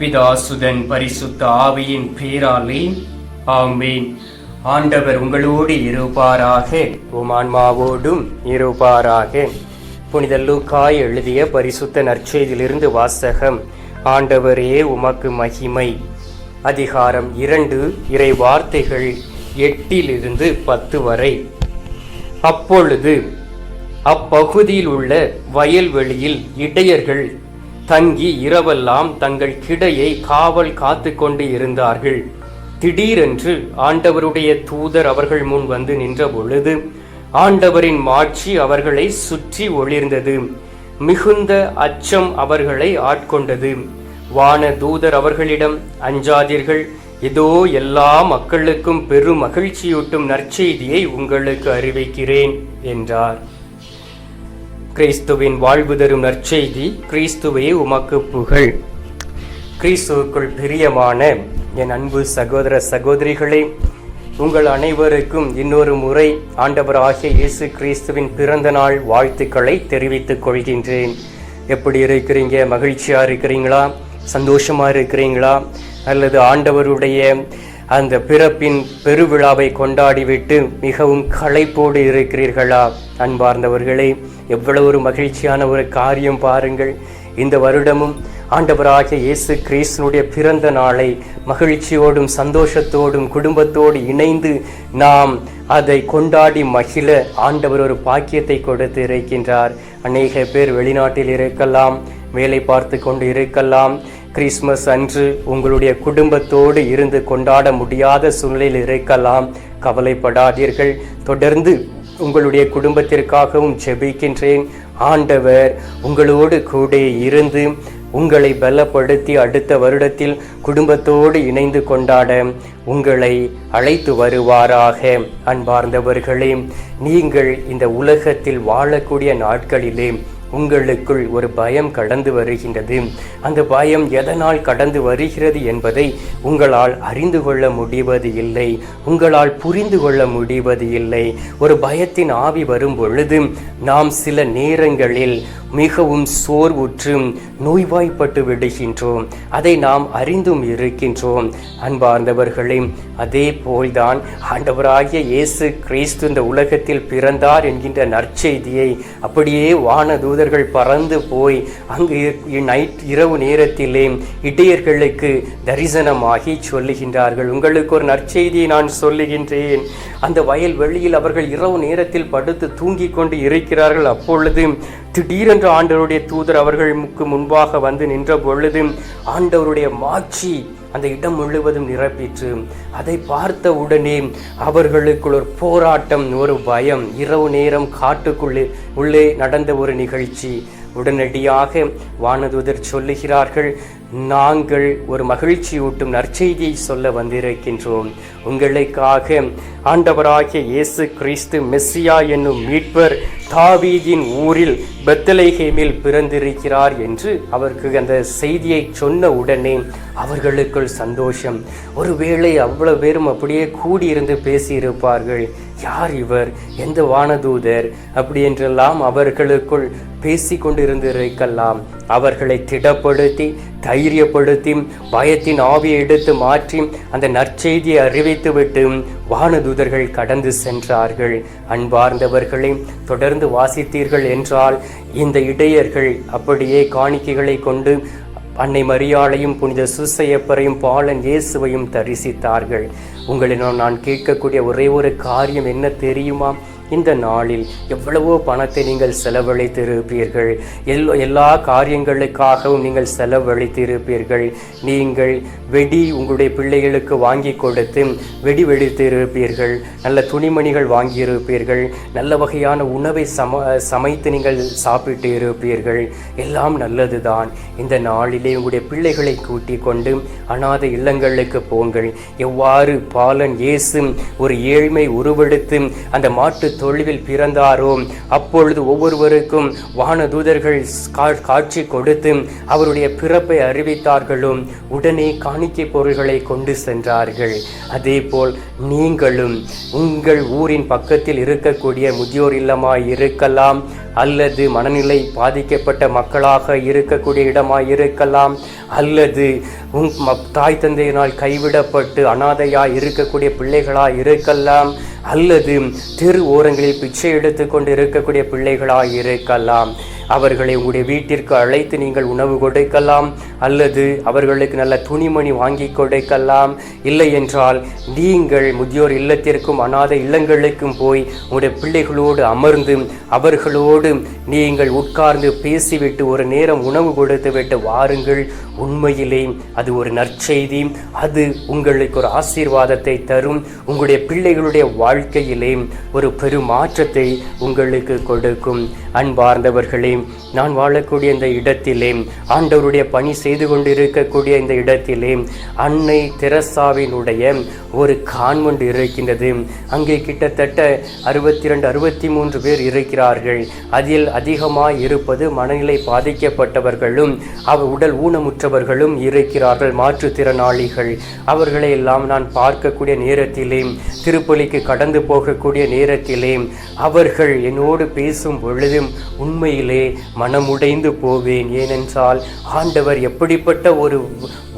பிதாசுதன் பரிசுத்த ஆவியின் பேராலே ஆம்பேன் ஆண்டவர் உங்களோடு இருப்பாராக உமான்மாவோடும் இருப்பாராக. புனித லூக்காய் எழுதிய பரிசுத்த நற்செய்தியிலிருந்து வாசகம் ஆண்டவரே உமக்கு மகிமை. அதிகாரம் இரண்டு இறை வார்த்தைகள் எட்டிலிருந்து பத்து வரை. அப்பொழுது அப்பகுதியில் உள்ள வயல்வெளியில் இடையர்கள் தங்கி இரவெல்லாம் தங்கள் கிடையை காவல் காத்து கொண்டு இருந்தார்கள். திடீரென்று ஆண்டவருடைய தூதர் அவர்கள் முன் வந்து நின்ற பொழுது ஆண்டவரின் மாட்சி அவர்களை சுற்றி ஒளிர்ந்தது. மிகுந்த அச்சம் அவர்களை ஆட்கொண்டது. வான தூதர் அவர்களிடம் அஞ்சாதீர்கள் இதோ எல்லா மக்களுக்கும் பெரும் மகிழ்ச்சியூட்டும் நற்செய்தியை உங்களுக்கு அறிவிக்கிறேன் என்றார். கிறிஸ்துவின் வாழ்வு தரும் நற்செய்தி கிறிஸ்துவே உமக்கு புகழ். கிறிஸ்துவுக்குள் பிரியமான என் அன்பு சகோதர சகோதரிகளே உங்கள் அனைவருக்கும் இன்னொரு முறை ஆண்டவராகிய இயேசு கிறிஸ்துவின் பிறந்த நாள் வாழ்த்துக்களை தெரிவித்துக் கொள்கின்றேன். எப்படி இருக்கிறீங்க? மகிழ்ச்சியாக இருக்கிறீங்களா? சந்தோஷமாக இருக்கிறீங்களா? அல்லது ஆண்டவருடைய அந்த பிறப்பின் பெருவிழாவை கொண்டாடிவிட்டு மிகவும் களைப்போடு இருக்கிறீர்களா அன்பார்ந்தவர்களே? எவ்வளவு ஒரு மகிழ்ச்சியான ஒரு காரியம் பாருங்கள். இந்த வருடமும் ஆண்டவராகிய இயேசு கிறிஸ்தனுடைய பிறந்த நாளை மகிழ்ச்சியோடும் சந்தோஷத்தோடும் குடும்பத்தோடு இணைந்து நாம் அதை கொண்டாடி மகிழ ஆண்டவர் ஒரு பாக்கியத்தை கொடுத்து இருக்கின்றார். அநேக பேர் வெளிநாட்டில் இருக்கலாம் வேலை பார்த்து கொண்டு இருக்கலாம் கிறிஸ்மஸ் அன்று உங்களுடைய குடும்பத்தோடு இருந்து கொண்டாட முடியாத சூழ்நிலையில் இருக்கலாம். கவலைப்படாதீர்கள். தொடர்ந்து உங்களுடைய குடும்பத்திற்காகவும் ஜெபிக்கின்றேன். ஆண்டவர் உங்களோடு கூட இருந்து உங்களை பலப்படுத்தி அடுத்த வருடத்தில் குடும்பத்தோடு இணைந்து கொண்டாட உங்களை அழைத்து வருவாராக. அன்பார்ந்தவர்களே நீங்கள் இந்த உலகத்தில் வாழக்கூடிய நாட்களிலே உங்களுக்குள் ஒரு பயம் கடந்து வருகின்றது. அந்த பயம் எதனால் கடந்து வருகிறது என்பதை உங்களால் அறிந்து கொள்ள முடிவது இல்லை. உங்களால் புரிந்து கொள்ள முடிவது இல்லை. ஒரு பயத்தின் ஆவி வரும் பொழுது நாம் சில நேரங்களில் மிகவும் சோர்வுற்று நோய்வாய்ப்பட்டு விடுகின்றோம். அதை நாம் அறிந்தும் இருக்கின்றோம். அன்பார்ந்தவர்களே அதே போல்தான் ஆண்டவராகிய இயேசு கிறிஸ்து இந்த உலகத்தில் பிறந்தார் என்கின்ற நற்செய்தியை அப்படியே வானதூதர்கள் பறந்து போய் அங்கு நைட் இரவு நேரத்திலே இடையர்களுக்கு தரிசனமாகி சொல்லுகின்றார்கள். உங்களுக்கு ஒரு நற்செய்தியை நான் சொல்லுகின்றேன். அந்த வயல் வெளியில் அவர்கள் இரவு நேரத்தில் படுத்து தூங்கிக் கொண்டு இருக்கிறார்கள். அப்பொழுது திடீரென்று ஆண்டவருடைய தூதர் அவர்களுக்கு முன்பாக வந்து நின்ற பொழுது ஆண்டவருடைய மாட்சி அந்த இடம் முழுவதும் நிரப்பிற்று. அதை பார்த்த உடனே அவர்களுக்குள் ஒரு போராட்டம் ஒரு பயம். இரவு நேரம் காட்டுக்குள்ளே உள்ளே நடந்த ஒரு நிகழ்ச்சி. உடனடியாக வானதூதர் சொல்லுகிறார்கள் நாங்கள் ஒரு மகிழ்ச்சியூட்டும் நற்செய்தியை சொல்ல வந்திருக்கின்றோம். உங்களுக்காக ஆண்டவராகிய இயேசு கிறிஸ்து மெஸ்ஸியா என்னும் மீட்பர் தாவீதின் ஊரில் பெத்தலைஹேமில் பிறந்திருக்கிறார் என்று அவருக்கு அந்த செய்தியை சொன்ன உடனே அவர்களுக்குள் சந்தோஷம். ஒருவேளை அவ்வளவு பேரும் அப்படியே கூடியிருந்து பேசியிருப்பார்கள். யார் இவர்? எந்த வானதூதர்? அப்படி என்றெல்லாம் அவர்களுக்குள் பேசி கொண்டிருந்திருக்கலாம் அவர்களை திடப்படுத்தி தைரியப்படுத்தி பயத்தின் ஆவியை எடுத்து மாற்றி அந்த நற்செய்தியை அறிவித்துவிட்டு வானதூதர்கள் கடந்து சென்றார்கள். அன்பார்ந்தவர்களை தொடர்ந்து வாசித்தீர்கள் என்றால் இந்த இடையர்கள் அப்படியே காணிக்கைகளை கொண்டு அன்னை மரியாளையும் புனித சுசையப்பரையும் பாலன் இயேசுவையும் தரிசித்தார்கள். உங்களிடம் நான் கேட்கக்கூடிய ஒரே ஒரு காரியம் என்ன தெரியுமா? இந்த நாளில் எவ்வளவோ பணத்தை நீங்கள் செலவழித்திருப்பீர்கள். எல் எல்லா காரியங்களுக்காகவும் நீங்கள் செலவழித்திருப்பீர்கள். நீங்கள் வெடி உங்களுடைய பிள்ளைகளுக்கு வாங்கி கொடுத்து வெடி வெடித்திருப்பீர்கள். நல்ல துணிமணிகள் வாங்கியிருப்பீர்கள். நல்ல வகையான உணவை சம சமைத்து நீங்கள் சாப்பிட்டு இருப்பீர்கள் எல்லாம் நல்லதுதான். இந்த நாளிலே உங்களுடைய பிள்ளைகளை கூட்டி கொண்டு அநாத இல்லங்களுக்கு போங்கள். எவ்வாறு பாலன் இயேசு ஒரு ஏழ்மை உருவெடுத்து அந்த மாட்டு தொழுவில் பிறந்தாரோ? அப்பொழுது ஒவ்வொருவருக்கும் வானதூதர்கள் தூதர்கள் காட்சி கொடுத்து அவருடைய பிறப்பை அறிவித்தார்களோ? உடனே காணிக்கை பொருள்களை கொண்டு சென்றார்கள். அதேபோல் நீங்களும் உங்கள் ஊரின் பக்கத்தில் இருக்கக்கூடிய முதியோர் இல்லமாய் இருக்கலாம். அல்லது மனநிலை பாதிக்கப்பட்ட மக்களாக இருக்கக்கூடிய இடமாய் இருக்கலாம் அல்லது உங் தாய் தந்தையினால் கைவிடப்பட்டு அனாதையாக இருக்கக்கூடிய பிள்ளைகளாக இருக்கலாம் அல்லது தெரு ஓரங்களில் பிச்சை எடுத்து கொண்டு இருக்கக்கூடிய பிள்ளைகளாக இருக்கலாம் அவர்களை உங்களுடைய வீட்டிற்கு அழைத்து நீங்கள் உணவு கொடுக்கலாம் அல்லது அவர்களுக்கு நல்ல துணிமணி வாங்கி கொடுக்கலாம். இல்லை என்றால் நீங்கள் முதியோர் இல்லத்திற்கும் அனாதை இல்லங்களுக்கும் போய் உங்களுடைய பிள்ளைகளோடு அமர்ந்து அவர்களோடு நீங்கள் உட்கார்ந்து பேசிவிட்டு ஒரு நேரம் உணவு கொடுத்து விட்டு வாருங்கள். உண்மையிலே அது ஒரு நற்செய்தி. அது உங்களுக்கு ஒரு ஆசீர்வாதத்தை தரும். உங்களுடைய பிள்ளைகளுடைய வாழ்க்கையிலே ஒரு பெரும் மாற்றத்தை உங்களுக்கு கொடுக்கும். அன்பார்ந்தவர்களே நான் வாழக்கூடிய இந்த இடத்திலே ஆண்டவருடைய பணி செய்து கொண்டிருக்கக்கூடிய இந்த இடத்திலே அன்னை தெரசாவினுடைய ஒரு கான்வெண்ட் இருக்கின்றது. அங்கே கிட்டத்தட்ட அறுபத்தி ரெண்டு அறுபத்தி மூன்று பேர் இருக்கிறார்கள். அதில் அதிகமாய் இருப்பது மனநிலை பாதிக்கப்பட்டவர்களும் அவ உடல் ஊனமுற்றவர்களும் இருக்கிறார்கள் மாற்றுத்திறனாளிகள். அவர்களை எல்லாம் நான் பார்க்கக்கூடிய நேரத்திலே திருப்பலிக்கு கடந்து போகக்கூடிய நேரத்திலே அவர்கள் என்னோடு பேசும் பொழுதும் உண்மையிலே மனமுடைந்து போவேன். ஏனென்றால் ஆண்டவர் எப்படிப்பட்ட ஒரு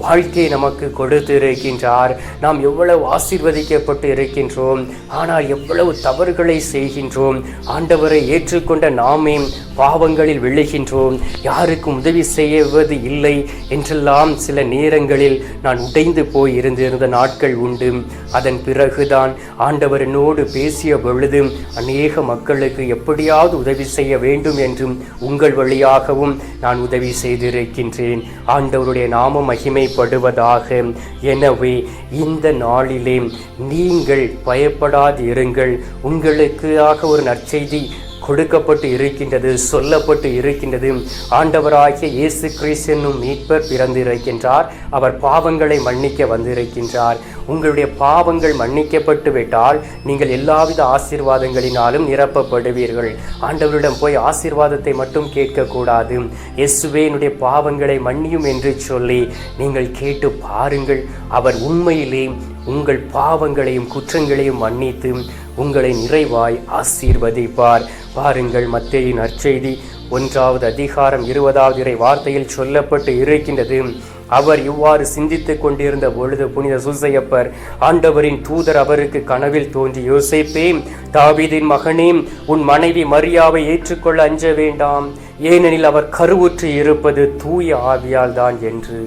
வாழ்க்கையை நமக்கு கொடுத்து இருக்கின்றார் நாம் எவ்வளவு ஆசீர்வதிக்கப்பட்டு இருக்கின்றோம். ஆனால் எவ்வளவு தவறுகளை செய்கின்றோம். ஆண்டவரை ஏற்றுக்கொண்ட நாமே பாவங்களில் விழுகின்றோம். யாருக்கும் உதவி செய்வது இல்லை என்றெல்லாம் சில நேரங்களில் நான் உடைந்து போய் இருந்திருந்த நாட்கள் உண்டு. அதன் பிறகுதான் ஆண்டவரனோடு பேசிய பொழுது அநேக மக்களுக்கு எப்படியாவது உதவி செய்ய வேண்டும் என்றும் உங்கள் வழியாகவும் நான் உதவி செய்திருக்கின்றேன். ஆண்டவருடைய நாம மகிமைப்படுவதாக. எனவே இந்த நாளிலே நீங்கள் பயப்படாது இருங்கள் உங்களுக்காக ஒரு நற்செய்தி கொடுக்கப்பட்டு இருக்கின்றது சொல்லப்பட்டு இருக்கின்றது. ஆண்டவராகிய இயேசு கிறிஸ்து என்னும் மீட்பர் பிறந்திருக்கின்றார். அவர் பாவங்களை மன்னிக்க வந்திருக்கின்றார். உங்களுடைய பாவங்கள் மன்னிக்கப்பட்டு விட்டால் நீங்கள் எல்லாவித ஆசீர்வாதங்களினாலும் நிரப்பப்படுவீர்கள். ஆண்டவரிடம் போய் ஆசீர்வாதத்தை மட்டும் கேட்கக்கூடாது. இயேசுவே என்னுடைய பாவங்களை மன்னியும் என்று சொல்லி நீங்கள் கேட்டு பாருங்கள். அவர் உண்மையிலே உங்கள் பாவங்களையும் குற்றங்களையும் மன்னித்து உங்களை நிறைவாய் ஆசீர்வதிப்பார். பாருங்கள் மத்தியின் நற்செய்தி ஒன்றாவது அதிகாரம் இருபதாவது இறை வார்த்தையில் சொல்லப்பட்டு இருக்கின்றது. அவர் இவ்வாறு சிந்தித்துக் கொண்டிருந்த பொழுது புனித சூசையப்பர் ஆண்டவரின் தூதர் அவருக்கு கனவில் தோன்றி யோசிப்பே தாவிதின் மகனே உன் மனைவி மரியாவை ஏற்றுக்கொள்ள அஞ்ச வேண்டாம். ஏனெனில் அவர் கருவுற்று இருப்பது தூய ஆவியால் தான் என்று.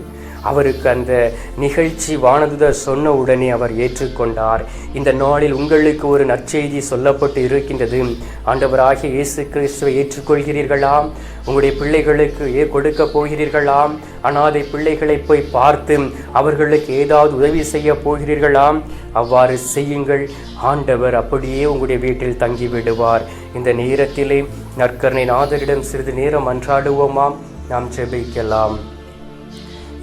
அவருக்கு அந்த நிகழ்ச்சி வானதுதர் சொன்ன உடனே அவர் ஏற்றுக்கொண்டார். இந்த நாளில் உங்களுக்கு ஒரு நற்செய்தி சொல்லப்பட்டு இருக்கின்றது. ஆண்டவராகிய இயேசு கிறிஸ்துவை ஏற்றுக்கொள்கிறீர்களாம். உங்களுடைய பிள்ளைகளுக்கு ஏ கொடுக்க போகிறீர்களாம். அனாதை பிள்ளைகளை போய் பார்த்து அவர்களுக்கு ஏதாவது உதவி செய்ய போகிறீர்களாம். அவ்வாறு செய்யுங்கள். ஆண்டவர் அப்படியே உங்களுடைய வீட்டில் தங்கி விடுவார் இந்த நேரத்திலே நற்கருணை நாதரிடம் சிறிது நேரம் அன்றாடுவோமாம். நாம் ஜெபிக்கலாம்.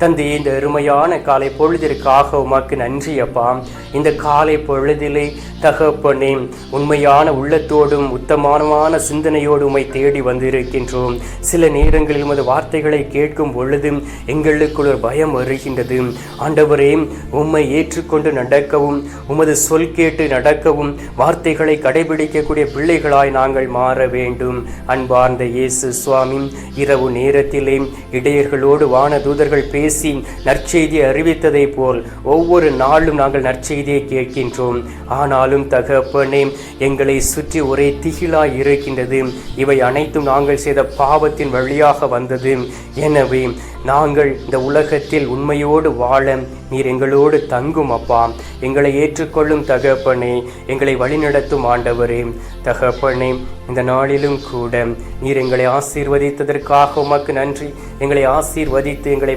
தந்தையே இந்த அருமையான காலை பொழுதிற்காக உமக்கு நன்றி அப்பா. இந்த காலை பொழுதிலே தகப்பனே உண்மையான உள்ளத்தோடும் உத்தமானமான சிந்தனையோடு உமை தேடி வந்திருக்கின்றோம். சில நேரங்களில் உமது வார்த்தைகளை கேட்கும் பொழுது எங்களுக்குள் ஒரு பயம் வருகின்றது. ஆண்டவரே உம்மை ஏற்றுக்கொண்டு நடக்கவும் உமது சொல் கேட்டு நடக்கவும் வார்த்தைகளை கடைபிடிக்கக்கூடிய பிள்ளைகளாய் நாங்கள் மாற வேண்டும். அன்பார்ந்த இயேசு சுவாமி இரவு நேரத்திலே இடையர்களோடு வானதூதர்கள் பேசி நற்செய்தியை அறிவித்ததை போல் ஒவ்வொரு நாளும் நாங்கள் நற்செய்தியை கேட்கின்றோம். ஆனாலும் தகப்பனே எங்களை சுற்றி ஒரே திகிலாய் இருக்கின்றது. இவை அனைத்தும் நாங்கள் செய்த பாவத்தின் வழியாக வந்தது. எனவே நாங்கள் இந்த உலகத்தில் உண்மையோடு வாழ நீர் எங்களோடு தங்கும் அப்பா. எங்களை ஏற்றுக்கொள்ளும் தகப்பனே எங்களை வழிநடத்தும் ஆண்டவரே. தகப்பனே இந்த நாளிலும் கூட நீர் எங்களை ஆசீர்வதித்ததற்காக உமக்கு நன்றி. எங்களை ஆசீர்வதித்து எங்களை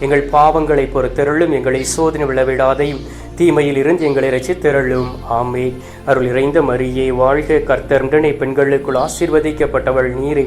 எங்கள் பாவங்களை பொறுத்தருளும் எங்களை சோதனை விழவிடாதையும் தீமையில் இருந்து எங்களை ரசித்தருளும் ஆமே அருள் இறைந்த மரியே வாழ்க கர்த்தருடனே பெண்களுக்குள் ஆசீர்வதிக்கப்பட்டவள் நீரை.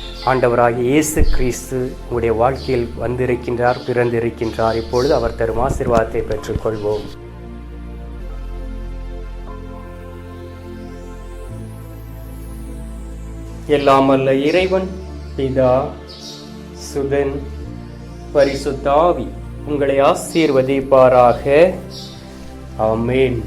ஆண்டவராக இயேசு கிறிஸ்து உங்களுடைய வாழ்க்கையில் வந்திருக்கின்றார் பிறந்திருக்கின்றார். இப்பொழுது அவர் தரும் ஆசீர்வாதத்தை பெற்றுக்கொள்வோம். எல்லாம் அல்ல இறைவன் பிதா சுதன் பரிசுத்தாவி உங்களை ஆசீர்வதிப்பாராக. ஆமென்.